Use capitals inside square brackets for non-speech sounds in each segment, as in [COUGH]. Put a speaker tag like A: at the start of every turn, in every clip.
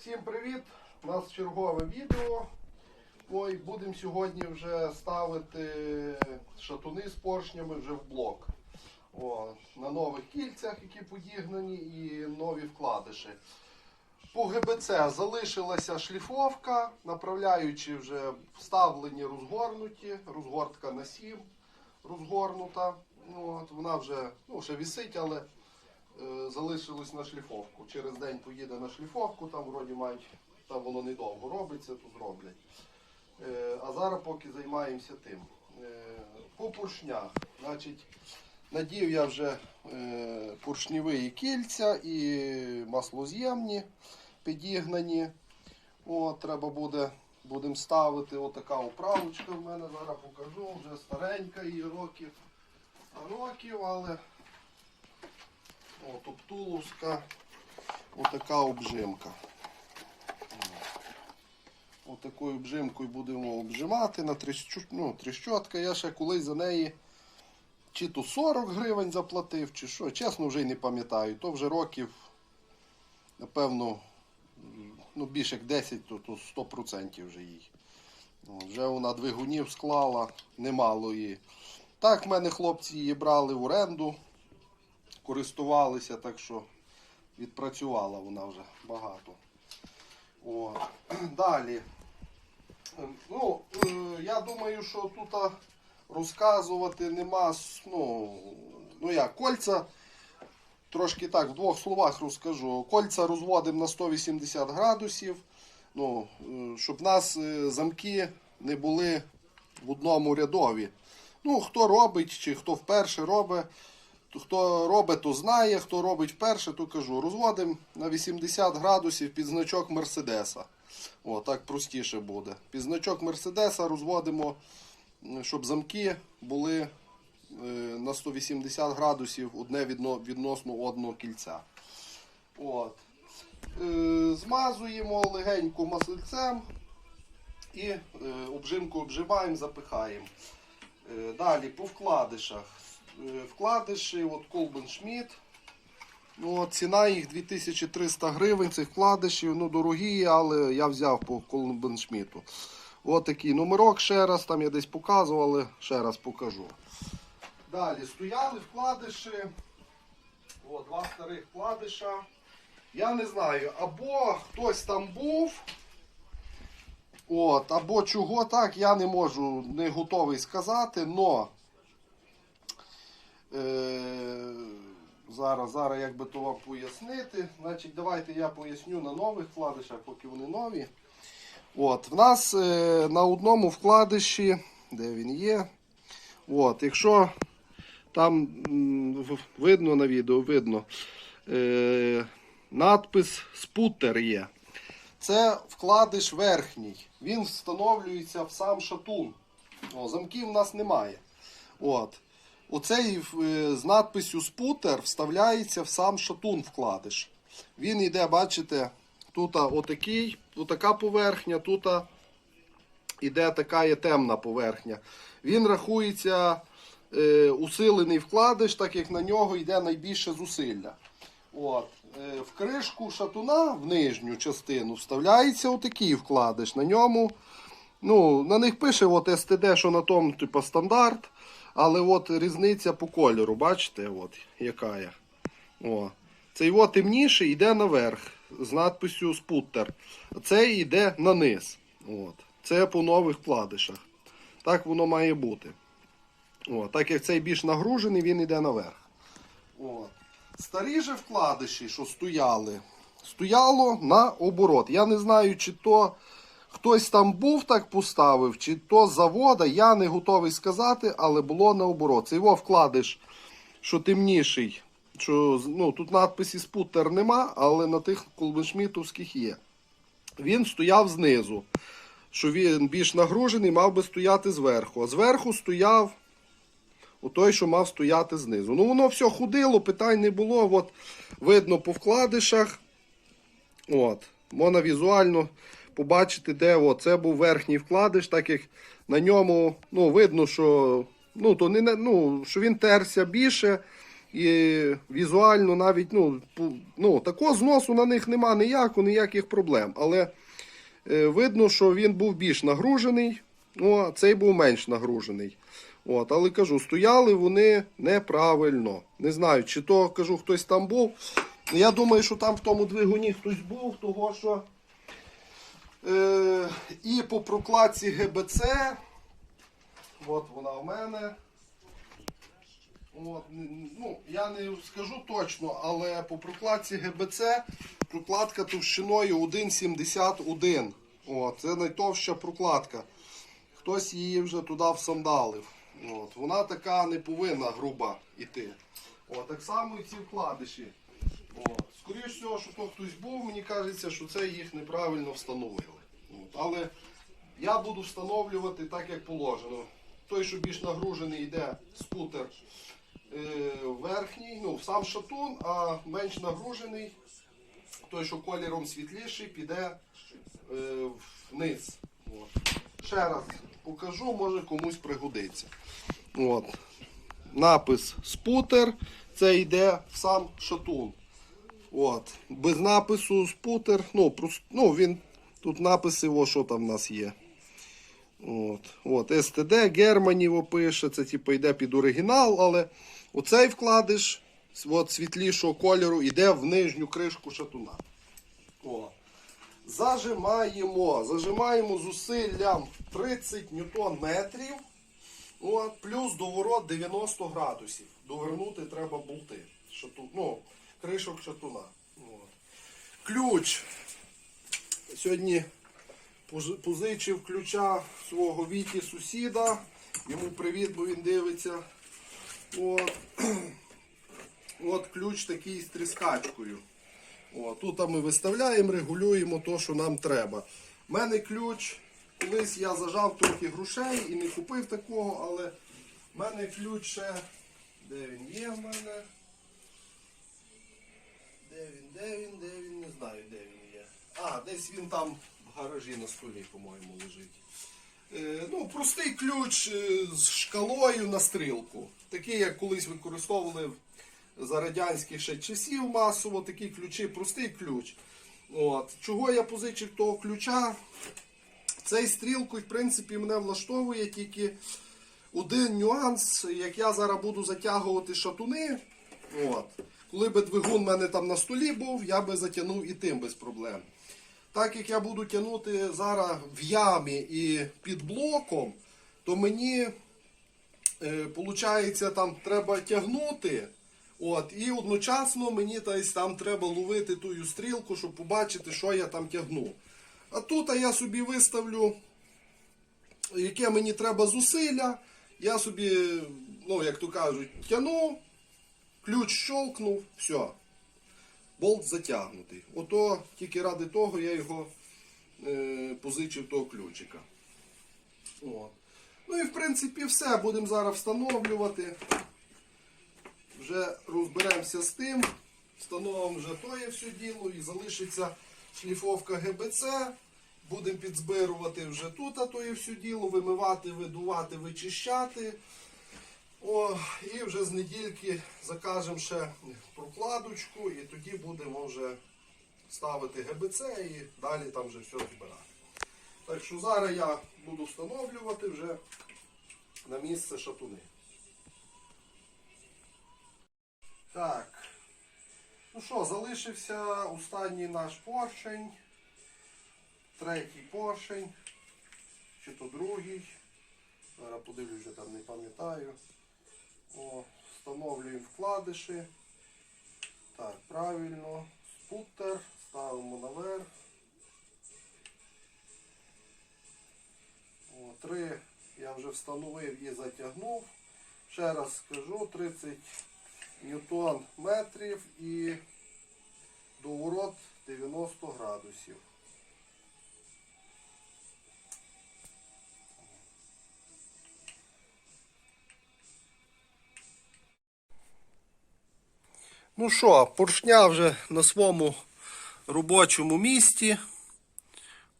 A: Всім привіт! У нас чергове відео. Ой, будемо сьогодні вже ставити шатуни з поршнями вже в блок. О, на нових кільцях, які подігнані, і нові вкладиші. По ГБЦ залишилася шліфовка, направляючи вже вставлені розгорнуті, розгортка на 7 розгорнута. Ну, от, вона вже ну, ще висить, але залишилось на шліфовку. Через день поїде на шліфовку, там вроді мають, там воно недовго робиться, то зроблять. Е, а зараз поки займаємося тим. Е, по поршнях. Значить, надів я вже е, поршневі кільця і маслоз'ємні підігнані. О, треба буде, будемо ставити отака управочка в мене, зараз покажу, вже старенька її років, років, але о, топтуловська отака обжимка. Отакою обжимкою будемо обжимати на тріщу, ну, тріщотка. Я ще колись за неї чи то 40 гривень заплатив, чи що. Чесно, вже й не пам'ятаю. То вже років, напевно, ну, більше як 10, то, то 100% вже їй. Вже вона двигунів склала, немало її. Так, в мене хлопці її брали в оренду, користувалися, так що відпрацювала вона вже багато. От. [CLEARS THROAT] Далі. Ну, е, я думаю, що тут розказувати нема. Ну, ну як, кольця. Трошки так, в двох словах розкажу. Кольця розводимо на 180 градусів. Ну, е, щоб нас е, замки не були в одному рядові. Ну, хто робить, чи хто вперше робить, хто робить, то знає, хто робить вперше, то кажу. Розводимо на 80 градусів під значок Мерседеса. О, так простіше буде. Під значок Мерседеса розводимо, щоб замки були е, на 180 градусів одне відносно одного кільця. От. Е, Змазуємо легенько маслицем і е, обжимку обжимаємо, запихаємо. Далі по вкладишах. Е, Вкладиші, от Колбен Шмідт. Ну, ціна їх 2300 гривень, цих вкладишів. Ну, дорогі, але я взяв по Колбен Шмідту. От такий номерок ще раз, там я десь показував, але ще раз покажу. Далі стояли вкладиші. О, два старих вкладиша. Я не знаю, або хтось там був. От, або чого так, я не можу, не готовий сказати, но зараз, зараз як би то вам пояснити. Значить, давайте я поясню на нових вкладишах, поки вони нові. От, в нас е, на одному вкладиші, де він є. От, якщо там видно на відео, видно, е, надпис спутер є. Це вкладиш верхній. Він встановлюється в сам шатун. О, замків в нас немає. От. Оцей е, з надписю спутер вставляється в сам шатун вкладиш. Він йде, бачите, тут отакий, отака поверхня, тут іде така є темна поверхня. Він рахується е, усилений вкладиш, так як на нього йде найбільше зусилля. От. Е, в кришку шатуна в нижню частину вставляється отакий вкладиш. На ньому, ну, на них пише от STD, що на тому типу, стандарт. Але от різниця по кольору, бачите, от, яка є. О. Цей от темніший йде наверх з надписю спуттер. Цей йде на низ. Це по нових вкладишах. Так воно має бути. О, так як цей більш нагружений, він йде наверх. От. Старі же вкладиші, що стояли, стояло на оборот. Я не знаю, чи то хтось там був так поставив, чи то з завода, я не готовий сказати, але було наоборот. Це його вкладиш, що темніший. Що, ну, тут надписі спутер нема, але на тих колбеншмітовських є. Він стояв знизу. Що він більш нагружений, мав би стояти зверху. А зверху стояв у той, що мав стояти знизу. Ну, воно все ходило, питань не було. От, видно по вкладишах. От, можна візуально побачити, де от, це був верхній вкладиш, так як на ньому ну, видно, що, ну, то не, ну, що він терся більше. І візуально навіть ну, ну, такого зносу на них нема ніякого, ніяких проблем. Але е, видно, що він був більш нагружений, ну, цей був менш нагружений. От, але кажу, стояли вони неправильно. Не знаю, чи то кажу, хтось там був. Я думаю, що там в тому двигуні хтось був, того що і по прокладці ГБЦ. От вона в мене. От, ну, я не скажу точно, але по прокладці ГБЦ прокладка товщиною 1,71. От, це найтовща прокладка. Хтось її вже туди всандалив. От, вона така не повинна груба йти. От, так само і ці вкладиші. От. Скоріше всього, що то хтось був, мені кажеться, що це їх неправильно встановили. Але я буду встановлювати так, як положено. Той, що більш нагружений, йде спутер е, верхній, ну, сам шатун, а менш нагружений, той, що кольором світліший, піде е, вниз. От. Ще раз покажу, може комусь пригодиться. От. Напис спутер, це йде в сам шатун. От. Без напису спутер. Ну, прос- ну він тут написи, о, що там в нас є. От. От. STD, Германів пише, це типу йде під оригінал, але оцей вкладиш от, світлішого кольору йде в нижню кришку шатуна. О. Зажимаємо. Зажимаємо зусиллям 30 ньютон. От, плюс доворот 90 градусів. Довернути треба болти. Шату, ну, кришок шатуна. От. Ключ. Сьогодні позичив ключа свого Віті сусіда. Йому привіт, бо він дивиться. От, [CLEARS THROAT] От ключ такий з тріскачкою. О, тут ми виставляємо, регулюємо то, що нам треба. У мене ключ, колись я зажав трохи грошей і не купив такого, але в мене ключ ще. Де він є в мене? Де він, де він, де він? Не знаю, де він. А, десь він там в гаражі на столі, по-моєму, лежить. Е, ну, простий ключ е, з шкалою на стрілку. Такий, як колись використовували за радянських ще часів масово, такі ключі, простий ключ. От. Чого я позичив того ключа? Цей стрілкою, в принципі, мене влаштовує тільки один нюанс, як я зараз буду затягувати шатуни. От. Коли би двигун в мене там на столі був, я би затягнув і тим без проблем. Так як я буду тягнути зараз в ямі і під блоком, то мені е, получається, там треба тягнути. От, і одночасно мені десь там треба ловити ту стрілку, щоб побачити, що я там тягну. А тут я собі виставлю, яке мені треба зусилля. Я собі, ну, як то кажуть, тяну, ключ щолкнув, все. Болт затягнутий. Ото тільки ради того я його е, позичив того ключика. От. Ну і в принципі все. Будемо зараз встановлювати. Вже розберемося з тим. Встановимо вже тоє все діло і залишиться шліфовка ГБЦ. Будемо підзбирувати вже тут, а то є все діло, вимивати, видувати, вичищати. О, і вже з недільки закажемо ще прокладочку, і тоді будемо вже ставити ГБЦ і далі там вже все збирати. Так що зараз я буду встановлювати вже на місце шатуни. Так. Ну що, залишився останній наш поршень. Третій поршень. Чи то другий. Зараз подивлюсь, вже там не пам'ятаю. О, встановлюємо вкладиші. Так, правильно. Спутер. Ставимо наверх. О, три я вже встановив і затягнув. Ще раз скажу, 30 ньютон метрів і доворот 90 градусів. Ну що, поршня вже на своєму робочому місці.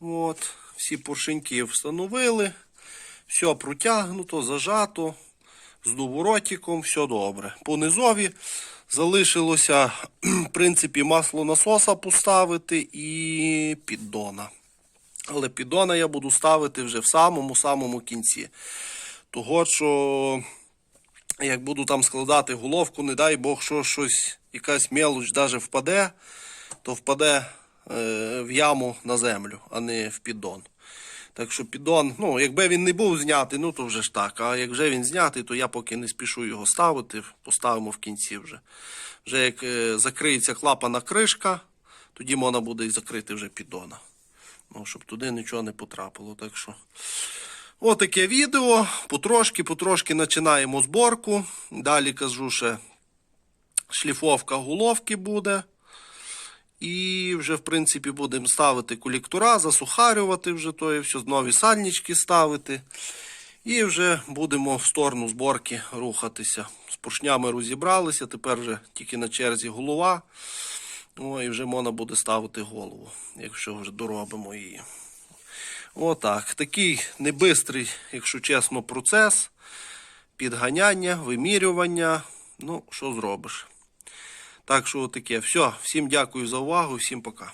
A: От, всі поршеньки встановили. Все протягнуто, зажато. з доворотиком, все добре. По низові залишилося, в принципі, масло насоса поставити і піддона. Але піддона я буду ставити вже в самому-самому кінці. Того, що як буду там складати головку, не дай Бог, що щось, якась мелоч даже впаде, то впаде е, в яму на землю, а не в піддон. Так що піддон, ну, якби він не був знятий, ну то вже ж так. А як вже він знятий, то я поки не спішу його ставити, поставимо в кінці вже. Вже як е, закриється клапана кришка, тоді можна буде і закрити вже піддона. Ну, щоб туди нічого не потрапило. Так що. Отаке відео. Потрошки, потрошки починаємо зборку. Далі кажу, ще шліфовка головки буде. І вже, в принципі, будемо ставити колектора, засухарювати вже то і все, нові сальнички ставити. І вже будемо в сторону зборки рухатися. З поршнями розібралися, тепер вже тільки на черзі голова. О, і вже можна буде ставити голову, якщо вже доробимо її. Отак. Такий небистрий, якщо чесно, процес. Підганяння, вимірювання. Ну, що зробиш. Так що таке. Все. Всім дякую за увагу, всім пока.